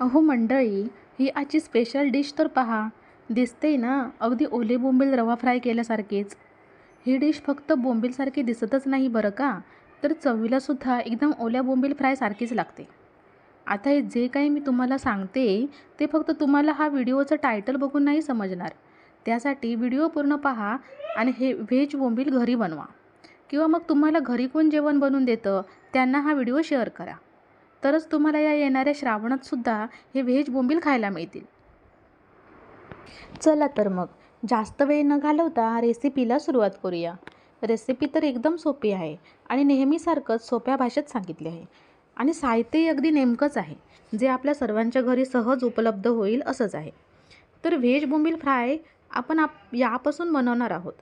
अहो मंडळी ही आजची स्पेशल डिश तर पहा. दिसते ना अगदी ओले बोंबील रवा फ्राय केल्यासारखीच. ही डिश फक्त बोंबीलसारखी दिसतच नाही बरं का? तर चवीलासुद्धा एकदम ओल्या बोंबील फ्रायसारखीच लागते. आता हे जे काही मी तुम्हाला सांगते ते फक्त तुम्हाला हा व्हिडिओचं टायटल बघून नाही समजणार. त्यासाठी व्हिडिओ पूर्ण पहा आणि हे व्हेज बोंबील घरी बनवा. किंवा मग तुम्हाला घरी कोण जेवण बनवून देतं त्यांना हा व्हिडिओ शेअर करा. तरच तुम्हाला या येणाऱ्या श्रावणातसुद्धा हे व्हेज बोंबील खायला मिळतील. चला तर मग जास्त वेळ न घालवता रेसिपीला सुरुवात करूया. रेसिपी तर एकदम सोपी आहे आणि नेहमीसारखंच सोप्या भाषेत सांगितले आहे. आणि साहित्यही अगदी नेमकंच आहे जे आपल्या सर्वांच्या घरी सहज उपलब्ध होईल असंच आहे. तर व्हेज बोंबील फ्राय आपण आप यापासून बनवणार आहोत.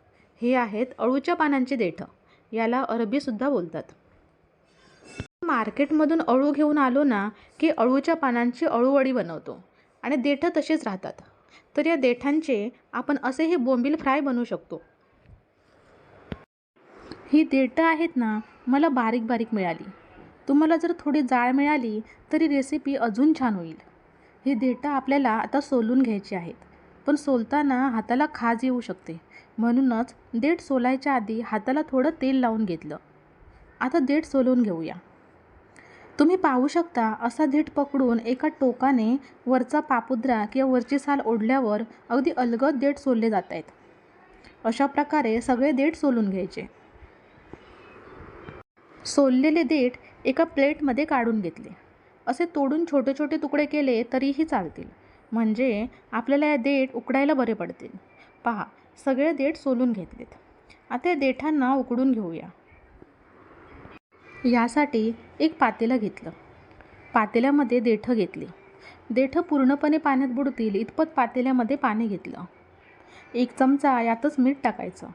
हे आहेत अळूच्या पानांची देठं याला अरबीसुद्धा बोलतात. मार्केटमधून अळू घेऊन आलो ना की अळूच्या पानांची अळूवडी बनवतो. आणि देठं तसेच राहतात. तर या देठांचे आपण असेही बोंबील फ्राय बनवू शकतो. ही देठं आहेत ना मला बारीक बारीक मिळाली. तुम्हाला जर थोडी जाळ मिळाली तरी रेसिपी अजून छान होईल. ही देठं आपल्याला आता सोलून घ्यायची आहेत. पण सोलताना हाताला खाज येऊ शकते. म्हणूनच देठ सोलायच्या आधी हाताला थोडं तेल लावून घेतलं. आता देठ सोलून घेऊया. तुम्ही पाहू शकता असा देठ पकडून एका टोकाने वरचा पापुद्रा किंवा वरची साल ओढल्यावर अगदी अलगद देठ सोलले जात आहेत. अशा प्रकारे सगळे देठ सोलून घ्यायचे. सोललेले देठ एका प्लेटमध्ये काढून घेतले. असे तोडून छोटे छोटे तुकडे केले तरीही चालतील. म्हणजे आपल्याला या देठ उकडायला बरे पडतील. पहा सगळे देठ सोलून घेतलेत. आता या देठांना उकडून घेऊया. यासाठी एक पातेलं घेतलं. पातेल्यामध्ये देठं घेतली. देठं पूर्णपणे पाण्यात बुडतील इतपत पातेल्यामध्ये पाणी घेतलं. एक चमचा यातच मीठ टाकायचं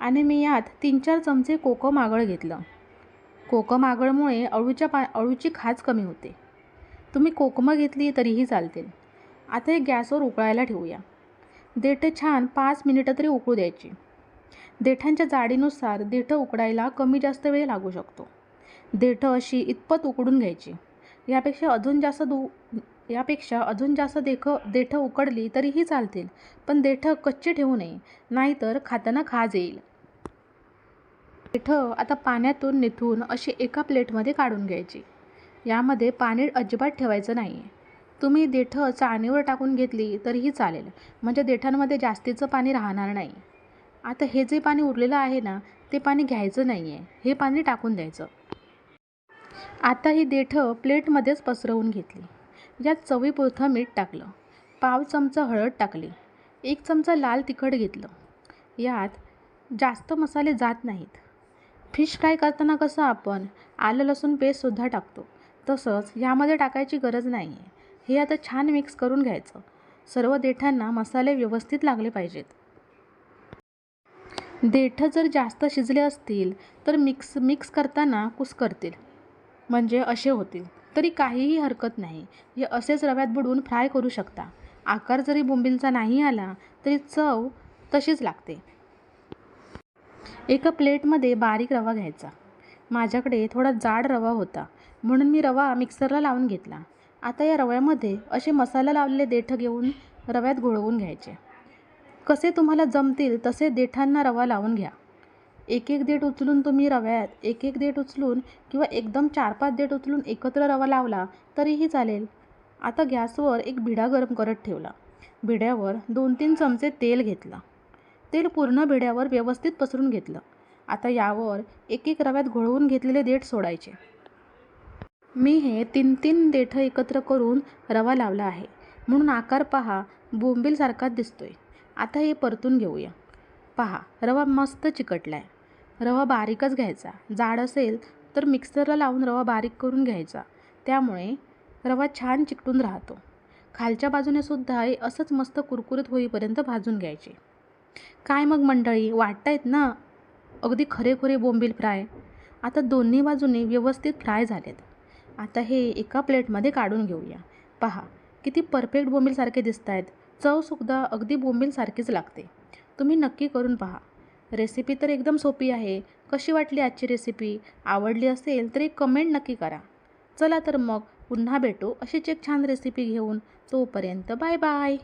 आणि मी यात तीन चार चमचे कोकम आगळ घेतलं. कोकम आगळमुळे अळूच्या पा अळूची खाज कमी होते. तुम्ही कोकमं घेतली तरीही चालतील. आता हे गॅसवर उकळायला ठेवूया. देठं छान पाच मिनिटं तरी उकळू द्यायची. देठांच्या जाडीनुसार देठं उकडायला कमी जास्त वेळ लागू शकतो. देठं अशी इतपत उकडून घ्यायची. यापेक्षा अजून जास्त दू यापेक्षा अजून जास्त देख देठं उकडली तरीही चालतील पण देठं कच्चे ठेवू नये नाहीतर खाताना खाज येईल. देठं आता पाण्यातून निथून अशी एका प्लेटमध्ये काढून घ्यायची. यामध्ये पाणी अजिबात ठेवायचं नाही आहे तुम्ही देठं चाळणीवर टाकून घेतली तरीही चालेल म्हणजे देठांमध्ये जास्तीचं पाणी राहणार नाही. आता हे जे पाणी उरलेलं आहे ना ते पाणी घ्यायचं नाही आहे हे पाणी टाकून द्यायचं. आता ही देठं प्लेटमध्येच पसरवून घेतली. यात चवीपुरतं मीठ टाकलं. पाव चमचा हळद टाकली. एक चमचा लाल तिखट घेतलं. यात जास्त मसाले जात नाहीत. फिश फ्राय करताना कसं आपण आलं लसूण पेस्टसुद्धा टाकतो. तसंच यामध्ये टाकायची गरज नाही आहे हे आता छान मिक्स करून घ्यायचं. सर्व देठांना मसाले व्यवस्थित लागले पाहिजेत. देठं जर जास्त शिजले असतील तर मिक्स मिक्स करताना कुस्करतील म्हणजे असे होतील. तरी काहीही हरकत नाही. हे असेच रव्यात बुडवून फ्राय करू शकता. आकार जरी बोंबिलचा नाही आला तरी चव तशीच लागते. एका प्लेटमध्ये बारीक रवा घ्यायचा. माझ्याकडे थोडा जाड रवा होता. म्हणून मी रवा मिक्सरला लावून घेतला. आता या रव्यामध्ये असे मसाला लावलेले देठं घेऊन रव्यात घोळवून घ्यायचे. कसे तुम्हाला जमतील तसे देठांना रवा लावून घ्या. एक एक देठ उचलून तुम्ही रव्यात एक एक देठ उचलून किंवा एकदम चार पाच देठ उचलून एकत्र रवा लावला तरीही चालेल. आता गॅसवर एक भिडा गरम करत ठेवला. भिड्यावर दोन तीन चमचे तेल घेतलं. तेल पूर्ण भिड्यावर व्यवस्थित पसरून घेतलं. आता यावर एक एक रव्यात घोळवून घेतलेले देठ सोडायचे. मी हे तीन तीन देठं एकत्र करून रवा लावला आहे. म्हणून आकार पहा बोंबीलसारखाच दिसतोय. आता हे परतून घेऊया. पहा रवा मस्त चिकटला आहे रवा बारीकच घ्यायचा. जाड असेल तर मिक्सरला लावून रवा बारीक करून घ्यायचा. त्यामुळे रवा छान चिकटून राहतो. खालच्या बाजूने सुद्धा हे असंच मस्त कुरकुरीत होईपर्यंत भाजून घ्यायचे. काय मग मंडळी? वाटतायत ना? अगदी खरेखुरे बोंबील फ्राय. आता दोन्ही बाजूने व्यवस्थित फ्राय झालेत. आता हे एका प्लेटमध्ये काढून घेऊया. पहा किती परफेक्ट बोंबीलसारखे दिसत आहेत चवसुद्धा अगदी बोंबीलसारखीच लागते. तुम्ही नक्की करून पहा. रेसिपी तर एकदम सोपी आहे. कशी वाटली आजची रेसिपी? आवडली असेल तर एक कमेंट नक्की करा. चला तर मग पुन्हा भेटू अशीच एक छान रेसिपी घेऊन. तोपर्यंत बाय बाय.